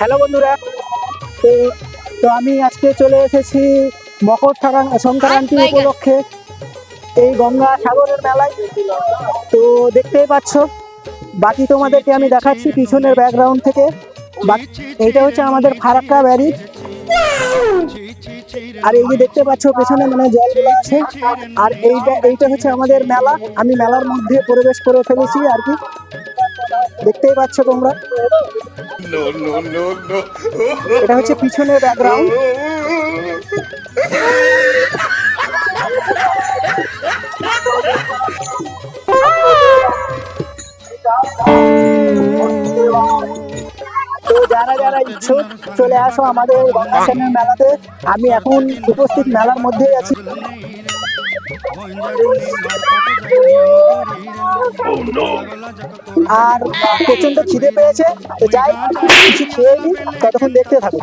Hello বন্ধুরা। তো তো আমি আজকে চলে এসেছি মকর সংক্রান- সংক্রান্তি উপলক্ষে এই গঙ্গা সাগরের মেলায়। তো দেখতেই পাচ্ছ বাকি তোমাদেরকে আমি দেখাচ্ছি পিছনের ব্যাকগ্রাউন্ড থেকে। এইটা হচ্ছে আমাদের ফারাক্কা ব্যারিজ আর এই যে দেখতে পাচ্ছ পেছনে মানে জল আছে আর এইটা এইটা হচ্ছে আমাদের মেলা। আমি মেলার মধ্যে প্রবেশ করে ফেলেছি আর কি। দেখতেই পাচ্ছ তোমরা. এটা হচ্ছে পিছনের ব্যাকগ্রাউন্ড তো যারা যারা ইচ্ছুক চলে আসো আমাদের মেলাতে। আমি এখন উপস্থিত মেলার মধ্যেই আছি। আর প্রচণ্ড খিদে পেয়েছে তো যাই কিছু খেয়ে নিই ততক্ষণ দেখতে থাকো।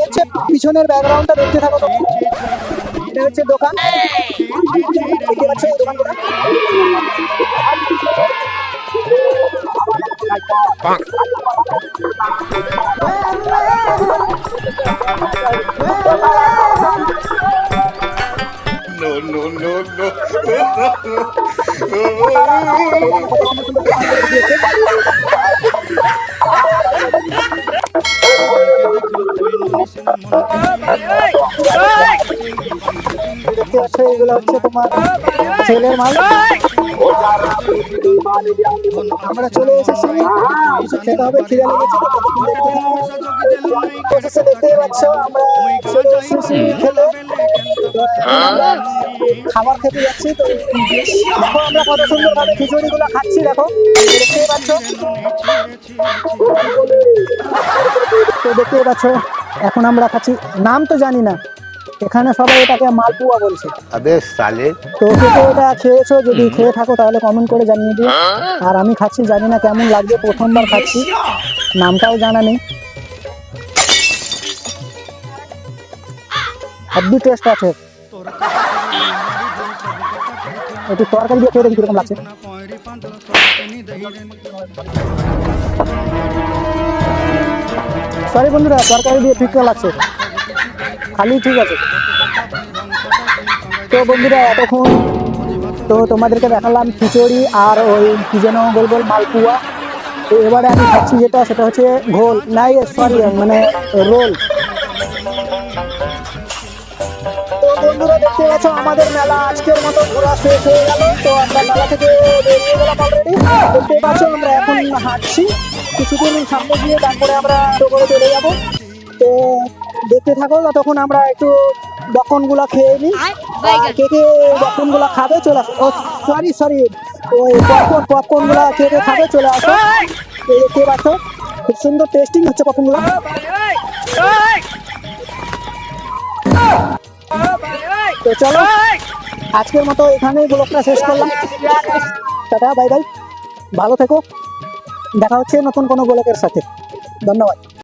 হচ্ছে পিছনের ব্যাকগ্রাউন্ডটা দেখতে থাকো এটা হচ্ছে দোকান। দেখতে পাচ্ছ এই দোকানগুলো এগুলো হচ্ছে তোমার ছেলের মাল আমরা চলে এসেছি কিছু খেতে হবে খিদে লেগেছে দেখতে পাচ্ছ আমরা চলে এসেছি আমরা খাবার খেতে যাচ্ছি তো দেখো আমরা কত সুন্দরভাবে খিচুড়িগুলো খাচ্ছি দেখো। দেখতেই পাচ্ছ। তো দেখতেই পাচ্ছ এখন আমরা খাচ্ছি। নাম তো জানি না। এখানে সবাই এটাকে মালপুয়া বলছে। তো তো এটা খেয়েছো যদি খেয়ে থাকো তাহলে কমেন্ট করে জানিয়ে দিও। আর আমি খাচ্ছি জানি না কেমন লাগবে প্রথমবার খাচ্ছি। নামটাও জানা নেই। হাবি টেস্ট আছে। একটু তরকারি দিয়ে খেয়ে দেখি কীরকম লাগছে। সরি বন্ধুরা, তরকারি দিয়ে ঠিক লাগছে। খালি ঠিক আছে। তো বন্ধুরা, এতক্ষণ তো তোমাদেরকে দেখালাম খিচুড়ি আর ওই কি যেন গোল গোল মালপুয়া। তো এবারে আমি খাচ্ছি যেটা, সেটা হচ্ছে ঘোল। নাই সরি মানে রোল। দেখতে পাচ্ছ আমাদের মেলা। আজকের মতো ঘোরা শেষ হয়ে গেল। তো আমরা মেলা থেকে বেরিয়ে গেলাম অলরেডি দেখতে পাচ্ছ আমরা এখন হাঁটছি। কিছুদিন সামনে গিয়ে তারপরে আমরা করে চলে যাব। তো দেখতে থাকো ততক্ষণ আমরা একটু বকনগুলা খেয়ে নিই। কে কে পপকর্নগুলো খাবে চলে আসো। ও সরি সরি ওই পপকর্ন পপকর্নগুলো কে কে খাবে চলে আসো। এই দেখতে পাচ্ছ খুব সুন্দর টেস্টিং হচ্ছে পপকর্নগুলো চলো। আজকের মতো এখানেই ব্লগটা শেষ করলাম। Tata, bye bye. ভালো থেকো। দেখা হচ্ছে নতুন কোনো ব্লগের সাথে। ধন্যবাদ।